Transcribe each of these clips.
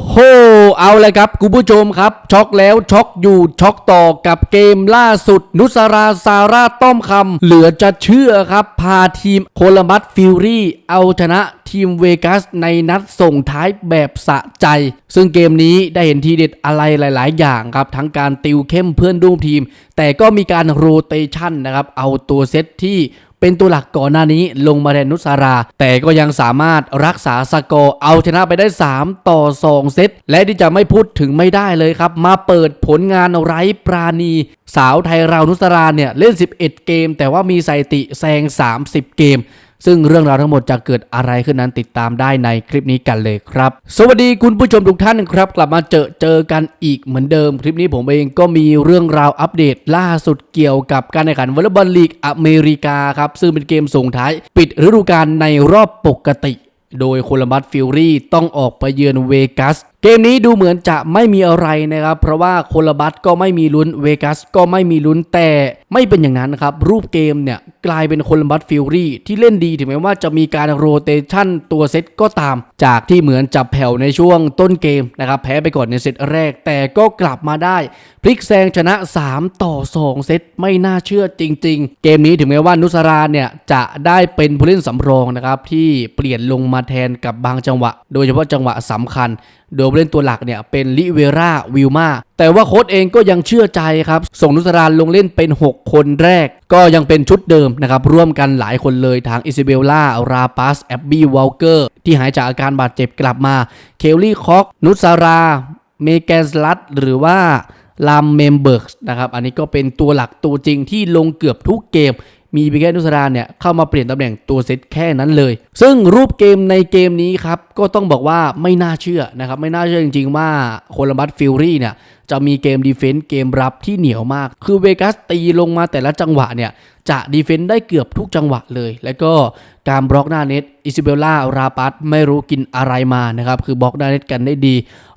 โห เอาเลยครับคุณผู้ชมครับ ช็อกแล้วช็อกอยู่ช็อกต่อกับเกมล่าสุด นุสราซาร่าต้อมคำเหลือจะเชื่อครับ พาทีมโคลัมบัสฟิลรี่เอาชนะทีมเวกัสในนัดส่งท้ายแบบสะใจ ซึ่งเกมนี้ได้เห็นทีเด็ดอะไรหลาย ๆ อย่างครับ ทั้งการติวเข้มเพื่อนร่วมทีม แต่ก็มีการโรเตชันนะครับ เอาตัวเซตที่ เป็นตัวหลักก่อนหน้านี้ลงมาแทนนุสารา แต่ก็ยังสามารถรักษาสกอร์เอาชนะไปได้ 3 ต่อ 2 เซต และที่จะไม่พูดถึงไม่ได้เลยครับ มาเปิดผลงานไร้ปราณี สาวไทยเรานุสราเนี่ยเล่น 11 เกม แต่ว่ามีสถิติแซง 30 เกม ซึ่งเรื่องราวทั้งหมดจะเกิดอะไรขึ้นนั้นติดตามได้ในคลิปนี้กันเลยครับ สวัสดีคุณผู้ชมทุกท่านครับ กลับมาเจอเจอกันอีกเหมือนเดิม คลิปนี้ผมเองก็มีเรื่องราวอัปเดตล่าสุดเกี่ยวกับการแข่งขันวอลเลย์บอลลีกอเมริกาครับซึ่งเป็นเกมส่งท้าย ปิดฤดูกาลในรอบปกติ โดยโคลัมบัสฟิลรี่ต้องออกไปเยือนเวกัส เกมนี้ดูเหมือนจะไม่มีอะไรนะครับ เพราะว่าโคลมบัสก็ไม่มีลุ้นเวกัสก็ไม่มีลุ้นแต่ไม่เป็นอย่างนั้นนะครับ รูปเกมเนี่ยกลายเป็นโคลมบัสฟิลรี่ที่เล่นดีถึงแม้ว่าจะมีการโรเตชันตัวเซตก็ตาม จากที่เหมือนจับแผ่วในช่วงต้นเกมนะครับ แพ้ไปก่อนในเซตแรก แต่ก็กลับมาได้ พลิกแซงชนะ 3 ต่อ 2 เซตไม่น่าเชื่อจริง ๆ เกมนี้ถึงแม้ว่านุสราเนี่ยจะได้เป็นผู้เล่นสำรองนะครับที่เปลี่ยนลงมาแทนกับบางจังหวะ โดยเฉพาะจังหวะสำคัญ โดยผู้เล่นตัวหลักเนี่ยเป็นลิเวราวิลมาแต่ว่าโค้ชเองก็ยังเชื่อใจครับ ส่งนุสรานลงเล่นเป็น 6 คนแรก ก็ยังเป็นชุดเดิมนะครับ ร่วมกันหลายคนเลยทางอิซาเบลล่า ราปัส แอบบี้ วอลเกอร์ ที่หายจากอาการบาดเจ็บกลับมา เคลลี่คอก นุสรา เมแกนสลัด หรือว่าลามเมมเบิร์กนะครับ อันนี้ก็เป็นตัวหลักตัวจริงที่ลงเกือบทุกเกม มีบิแกนุสราเนี่ยเข้ามาเปลี่ยนตำแหน่งตัวเซตแค่นั้นเลย ซึ่งรูปเกมในเกมนี้ครับก็ต้องบอกว่าไม่น่าเชื่อนะครับไม่น่าเชื่อจริง ๆ ว่าโคลัมบัสฟิลรี่เนี่ยจะมีเกมดีเฟนต์เกมรับที่เหนียวมาก คือเวกัสตีลงมาแต่ละจังหวะเนี่ยจะดีเฟนต์ได้เกือบทุกจังหวะเลย แล้วก็การบล็อกหน้าเน็ตอิซิเบลล่าราปัสไม่รู้กินอะไรมานะครับคือบล็อกหน้าเน็ตกันได้ดี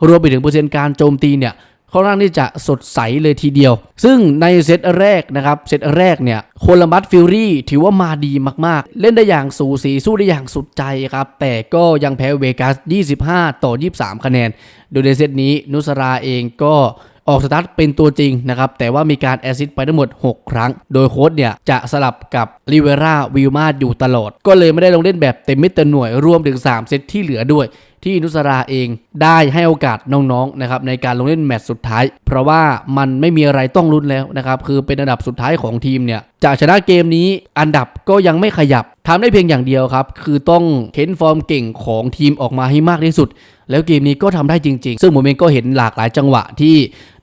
รวมไปถึงเปอร์เซ็นต์การโจมตีเนี่ย ค่อนข้างที่จะสดใสเลยทีเดียว ซึ่งในเซตแรกนะครับเซตแรกเนี่ยโคลัมบัสฟิลลี่ถือว่ามาดีมากๆ เล่นได้อย่างสูสีสู้ได้อย่างสุดใจครับแต่ก็ยังแพ้เวกัส 25 ต่อ 23 คะแนน โดยในเซตนี้นุสราเองก็ ออกสตาร์ทเป็นตัวจริงนะครับแต่ว่ามีการแอซิสต์ไปทั้งหมด 6 ครั้ง โดยโค้ชเนี่ยจะสลับกับลิเวราวิลมาอยู่ตลอด ก็เลยไม่ได้ลงเล่นแบบเต็มม็ดเต็มหน่วยรวมถึง 3 เซตที่เหลือด้วยที่นุสราเองได้ให้โอกาสน้องๆนะครับในการลงเล่นแมตช์สุดท้าย เพราะว่ามันไม่มีอะไรต้องลุ้นแล้วนะครับคือเป็นอันดับสุดท้ายของทีมเนี่ยจะชนะเกมนี้อันดับก็ยังไม่ขยับทำได้เพียงอย่างเดียวครับคือต้องเค้นฟอร์มเก่งของทีมออกมาให้มากที่สุด แล้วเกมนี้ก็ทำได้จริง ๆ ซึ่งผมเองก็เห็นหลากหลายจังหวะที่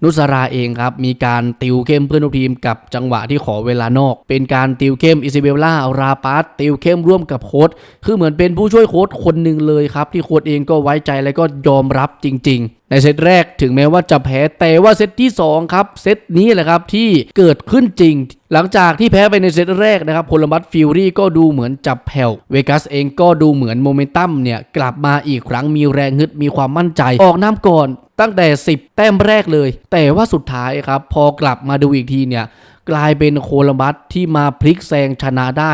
นุสราเองครับมีการติวเข้มเพื่อนร่วมทีมกับจังหวะที่ขอเวลานอก เป็นการติวเข้มอิซาเบลล่าราปาสติวเข้มร่วมกับโค้ชคือเหมือนเป็นผู้ช่วยโค้ชคนหนึ่งเลยครับ ที่โค้ชเองก็ไว้ใจและก็ยอมรับจริง ๆ ในเซตแรกถึงแม้ว่าจะแพ้แต่ว่าเซตที่สองครับ เซตนี้แหละครับที่เกิดขึ้นจริง หลังจากที่แพ้ไปในเซตแรกนะครับโคลัมบัสฟิลรี่ก็ดูเหมือนจับแผ่วเวกัสเองก็ดูเหมือนโมเมนตัมเนี่ยกลับมาอีกครั้งมีแรงฮึดมีความมั่นใจออกน้ำก่อนตั้งแต่ 10 แต้มแรกเลย แต่ว่าสุดท้ายครับ พอกลับมาดูอีกทีเนี่ย กลายเป็นโคลัมบัสที่มาพลิกแซงชนะได้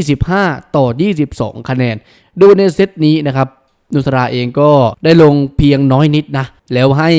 25 ต่อ 22 คะแนน ดูในเซตนี้นะครับนุสราเองก็ได้ลงเพียงน้อยนิดนะ แล้วให้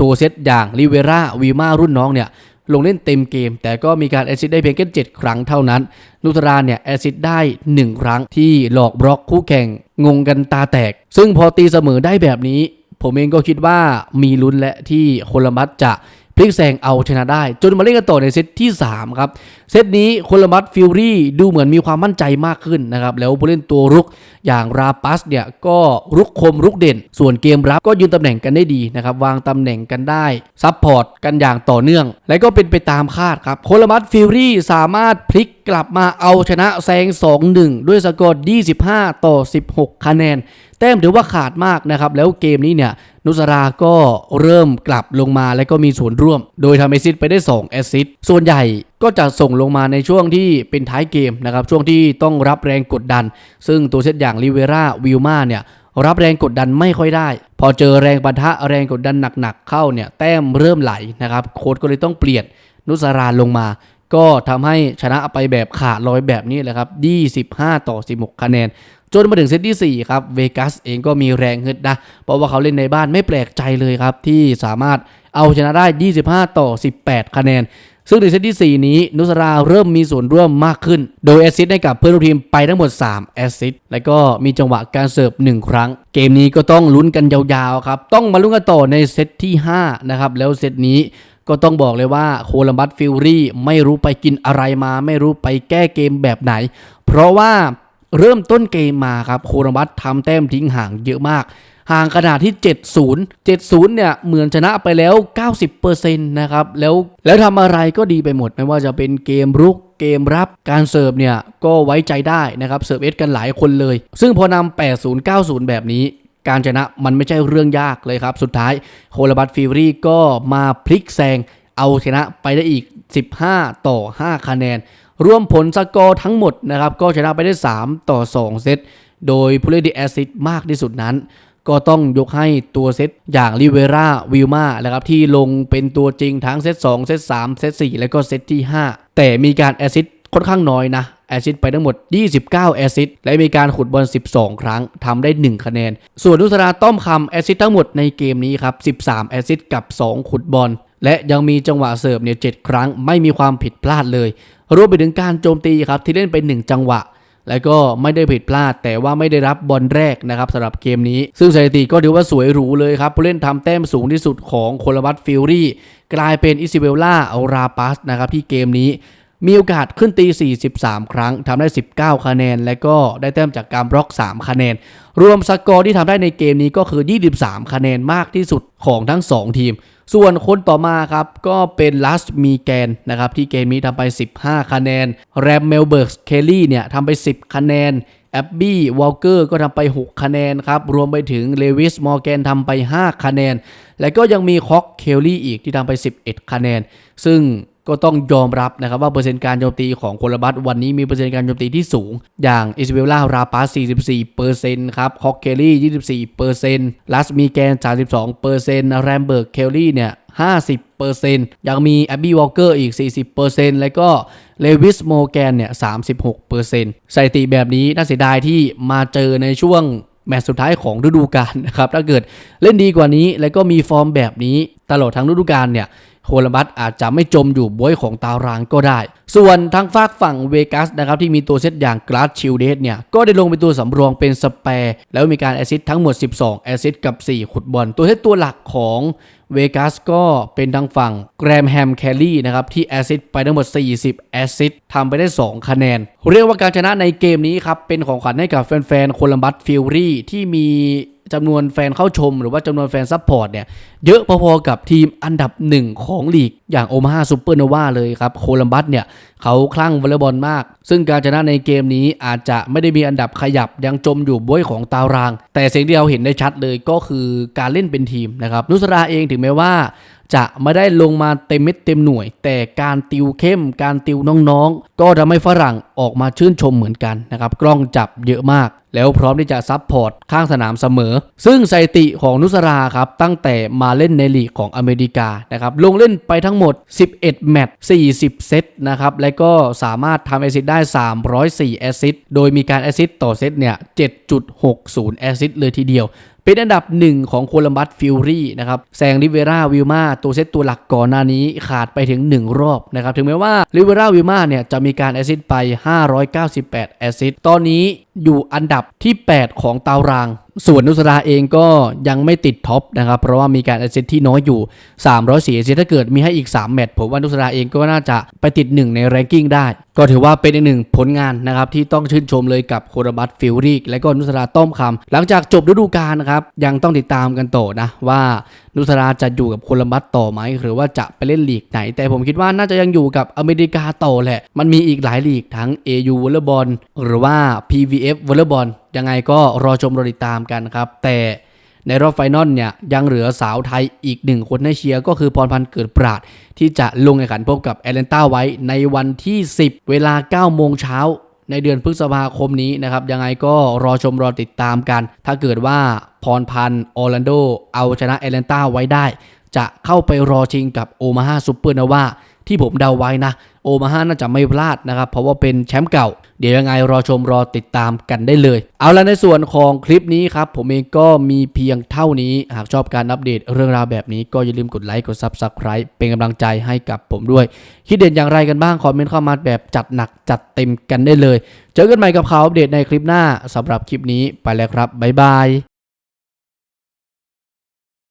ตัวเซตอย่างลิเวราวีมารุ่นน้องเนี่ยลงเล่นเต็มเกม แต่ก็มีการแอซิดได้เพียงแค่7ครั้งเท่านั้น นุสราเนี่ยแอซิดได้ 1 ครั้งที่หลอกบล็อกคู่แข่งงงกันตาแตก ซึ่งพอตีเสมอได้แบบนี้ ผมเองก็คิดว่ามีลุ้นและที่โคลัมบัสจะพลิกแซงเอาชนะได้ จนมาเล่นกันต่อในเซตที่ 3 ครับ เซตนี้โคลัมบัสฟิลรี่ดูเหมือนมีความมั่นใจมากขึ้นนะครับ แล้วผู้เล่นตัวรุกอย่างราปัสเนี่ย ก็รุกคมรุกเด่น ส่วนเกมรับก็ยืนตำแหน่งกันได้ดีนะครับ วางตำแหน่งกันได้ซับพอร์ตกันอย่างต่อเนื่อง และก็เป็นไปตามคาดครับโคลัมบัสฟิลรี่สามารถพลิกกลับมาเอาชนะแซง 2-1 ด้วยสกอร์ 25 ต่อ 16 คะแนน แต้มถือว่าขาดมากนะครับ แล้วเกมนี้เนี่ยนุสราก็เริ่มกลับลงมาและก็มีส่วนร่วม โดยทำแอซิสต์ไปได้2แอซิสต์ส่วนใหญ่ก็จะส่งลงมาในช่วงที่เป็นท้ายเกมนะครับ ช่วงที่ต้องรับแรงกดดัน ซึ่งตัวเซตอย่างลิเวราวิลมาเนี่ยรับแรงกดดันไม่ค่อยได้ พอเจอแรงปะทะแรงกดดันหนักๆเข้าเนี่ยแต้มเริ่มไหลนะครับโค้ชก็เลยต้องเปลี่ยนนุสราลงมา ก็ทำให้ชนะไปแบบขาดลอยแบบนี้แหละครับ 25 ต่อ 16 คะแนน จนมาถึงเซตที่ 4 ครับเวกัสเองก็มีแรงฮึดนะ เพราะว่าเขาเล่นในบ้านไม่แปลกใจเลยครับ ที่สามารถเอาชนะได้ 25 ต่อ 18 คะแนน ซึ่งในเซตที่ 4 นี้นุสราเริ่มมีส่วนร่วมมากขึ้น โดยแอสซิสต์ให้กับเพื่อนร่วมทีมไปทั้งหมด 3 แอสซิสต์และก็มีจังหวะการเสิร์ฟ 1 ครั้ง เกมนี้ก็ต้องลุ้นกันยาวๆครับ ต้องมาลุ้นกันต่อในเซตที่ 5 นะครับ แล้วเซตนี้ก็ต้องบอกเลยว่าโคลัมบัสฟิลลี่ไม่รู้ไปกินอะไรมา ไม่รู้ไปแก้เกมแบบไหน เพราะว่า เริ่มต้นเกมมาครับโคลัมบัสทำแต้มทิ้งห่างเยอะมาก ห่างขนาดที่ 70 70 เนี่ย เหมือนชนะไปแล้ว 90%นะครับ แล้วแล้วทำอะไรก็ดีไปหมด ไม่ว่าจะเป็นเกมรุกเกมรับการเสิร์ฟเนี่ย ก็ไว้ใจได้นะครับ เสิร์ฟเอสกันหลายคนเลย ซึ่งพอนำ80 90 แบบนี้การชนะมันไม่ใช่เรื่องยากเลยครับ สุดท้ายโคลาบัตฟิวรี่ก็มาพลิกแซงเอาชนะไปได้อีก 15 ต่อ 5 คะแนน รวมผลสกอร์ทั้งหมดนะครับก็ชนะไปได้ 3 ต่อ 2 เซต โดยผู้เล่นที่แอสซิสต์มากที่สุดนั้น ก็ต้องยกให้ตัวเซตอย่างลิเวราวิลมานะครับที่ลงเป็นตัวจริงทั้งเซต2เซต3เซต4และก็เซตที่ 5 แต่มีการแอสซิสต์ค่อนข้างน้อยนะแอซิสต์ไปทั้งหมด 29 แอซิสต์และมีการขุดบอล 12 ครั้งทำได้ 1 คะแนน ส่วนนุสราต้อมคำแอซิสต์ทั้งหมดในเกมนี้ครับ 13 แอซิสต์กับ 2 ขุดบอล และยังมีจังหวะเสิร์ฟเนี่ย7ครั้งไม่มีความผิดพลาดเลย รวมไปถึงการโจมตีครับที่เล่นไป 1 จังหวะ แล้วก็ไม่ได้ผิดพลาด แต่ว่าไม่ได้รับบอลแรกนะครับสำหรับเกมนี้ ซึ่งสถิติก็ถือว่าสวยหรูเลยครับ ผู้เล่นทำแต้มสูงที่สุดของโคลาบัตฟิลลี่ กลายเป็นอิซิเบลล่าอาราปัสนะครับที่เกมนี้มีโอกาสขึ้นตี 43 ครั้งทำได้ 19 คะแนน และก็ได้แต้มจากการบล็อก 3 คะแนน รวมสกอร์ที่ทำได้ในเกมนี้ก็คือ 23 คะแนนมากที่สุดของทั้ง 2 ทีม ส่วนคนต่อมาครับ ก็เป็นลัสมีแกนนะครับที่เกมนี้ทำไป 15 คะแนน แรมเมลเบิร์กเคลลี่เนี่ยทำไป 10 คะแนนแอบบี้วอลเกอร์ก็ทำไป 6 คะแนนครับ รวมไปถึงเลวิสมอร์แกนทำไป 5 คะแนน และก็ยังมีคอกเคลลี่อีกที่ทำไป 11 คะแนน ซึ่ง ก็ต้องยอมรับนะครับว่าเปอร์เซ็นต์การโจมตีของโคลบัตวันนี้มีเปอร์เซ็นต์การโจมตีที่สูง อย่างอิสเบลล่าราปาส44%ครับคอกเคลลี่24%ลัสมีแกน32%แรมเบิร์กเคลลี่เนี่ย50%ยังมีแอบบี้วอลเกอร์อีก 40%แล้วก็เลวิสโมแกนเนี่ย 36%สถิติแบบนี้น่าเสียดายที่มาเจอในช่วงแมตช์สุดท้ายของฤดูกาลนะครับ ถ้าเกิดเล่นดีกว่านี้แล้วก็มีฟอร์มแบบนี้ ตลอดทั้งฤดูกาลเนี่ยโคลัมบัสอาจจะไม่จมอยู่บวยของตารางก็ได้ ส่วนทางฝากฝั่งเวกัสนะครับที่มีตัวเซตอย่างกราสชิลเดสเนี่ยก็ได้ลงเป็นตัวสำรองเป็นสเปร์แล้วมีการแอซิสทั้งหมด 12 แอซิสกับ 4 ขุดบอล ตัวเซตตัวหลักของเวกัสก็เป็นทางฝั่งแกรมแฮมแคลลี่นะครับที่แอซิสไปทั้งหมด 40 แอซิสทำไปได้ 2 คะแนน เรียกว่าการชนะในเกมนี้ครับเป็นของขวัญให้กับแฟนๆโคลัมบัสฟิลลี่ที่มี จำนวนแฟนเข้าชม หรือว่าจำนวนแฟนซัพพอร์ตเนี่ยเยอะพอๆกับทีมอันดับหนึ่งของลีก อย่างโอมาฮาซูเปอร์โนวาเลยครับ โคลัมบัสเนี่ยเขาคลั่งวอลเลย์บอลมาก ซึ่งการชนะในเกมนี้อาจจะไม่ได้มีอันดับขยับยังจมอยู่บ้วยของตาราง แต่สิ่งที่เราเห็นได้ชัดเลยก็คือการเล่นเป็นทีมนะครับนุสราเองถึงแม้ว่า จะไม่ได้ลงมาเต็มเม็ดเต็มหน่วย แต่การติวเข้ม การติวน้องๆ ก็ทำให้ฝรั่งออกมาชื่นชมเหมือนกันนะครับ กล้องจับเยอะมาก แล้วพร้อมที่จะซับพอร์ตข้างสนามเสมอ ซึ่งสถิติของนุสราครับ ตั้งแต่มาเล่นในลีกของอเมริกานะครับ ลงเล่นไปทั้งหมด 11 แมตช์ 40 เซตนะครับ และก็สามารถทำแอซิสได้ 304 แอซิสโดยมีการแอซิสต่อเซตเนี่ย 7.60 แอซิสเลยทีเดียว เป็นอันดับหนึ่งของโคลัมบัสฟิลรี่นะครับแซงลิเวราวิลมาตัวเซตตัวหลักก่อนหน้านี้ขาดไปถึง 1 รอบนะครับถึงแม้ว่าลิเวราวิลมาเนี่ยจะมีการแอซิสไป 598 แอสซิสตอนนี้ อยู่อันดับที่ 8 ของตาราง ส่วนนุสราเองก็ยังไม่ติดท็อปนะครับ เพราะว่ามีการแอสซิสต์ที่น้อยอยู่ 304แอสซิสต์ถ้าเกิดมีให้อีก 3 แมตช์ผมว่านุสราเองก็น่าจะไปติด 1 ในแรงกิ้งได้ ก็ถือว่าเป็นอีกหนึ่งผลงานนะครับ ที่ต้องชื่นชมเลยกับโครบัตฟิลรีกและก็นุสราต้อมคำหลังจากจบฤดูกาลนะครับยังต้องติดตามกันต่อนะว่านุสราจะอยู่กับโคลัมบัสต่อไหมหรือว่าจะไปเล่นลีกไหน แต่ผมคิดว่าน่าจะยังอยู่กับอเมริกาต่อแหละ มันมีอีกหลายลีกทั้ง AU วอลเลย์บอลหรือว่า PVF วอลเลย์บอลยังไงก็รอชมรอติดตามกันครับ แต่ในรอบไฟนอลเนี่ยยังเหลือสาวไทยอีกหนึ่งคนให้เชียร์ก็คือพรพันธ์เกิดปราด ที่จะลงแข่งขันพบกับแอตแลนตาไว้ในวันที่ 10 เวลา 9 โมงเช้า ในเดือนพฤษภาคมนี้นะครับ ยังไงก็รอชมรอติดตามกัน ถ้าเกิดว่าพรพันธ์ออร์แลนโด เอาชนะแอตแลนตาไว้ได้ จะเข้าไปรอชิงกับโอมาฮาซูเปอร์นาวาที่ผมเดาไว้นะ โอมาฮาน่าจะไม่พลาดนะครับ เพราะว่าเป็นแชมป์เก่า เดี๋ยวยังไงรอชมรอติดตามกันได้เลย เอาละในส่วนของคลิปนี้ครับ ผมเองก็มีเพียงเท่านี้ หากชอบการอัปเดตเรื่องราวแบบนี้ก็อย่าลืมกดไลค์กด Subscribe เป็นกำลังใจให้กับผมด้วย คิดเด่นอย่างไรกันบ้าง คอมเมนต์เข้ามาแบบจัดหนักจัดเต็มกันได้เลย เจอกันใหม่กับข่าวอัปเดตในคลิปหน้าสำหรับคลิปนี้ไปแล้วครับบ๊ายบาย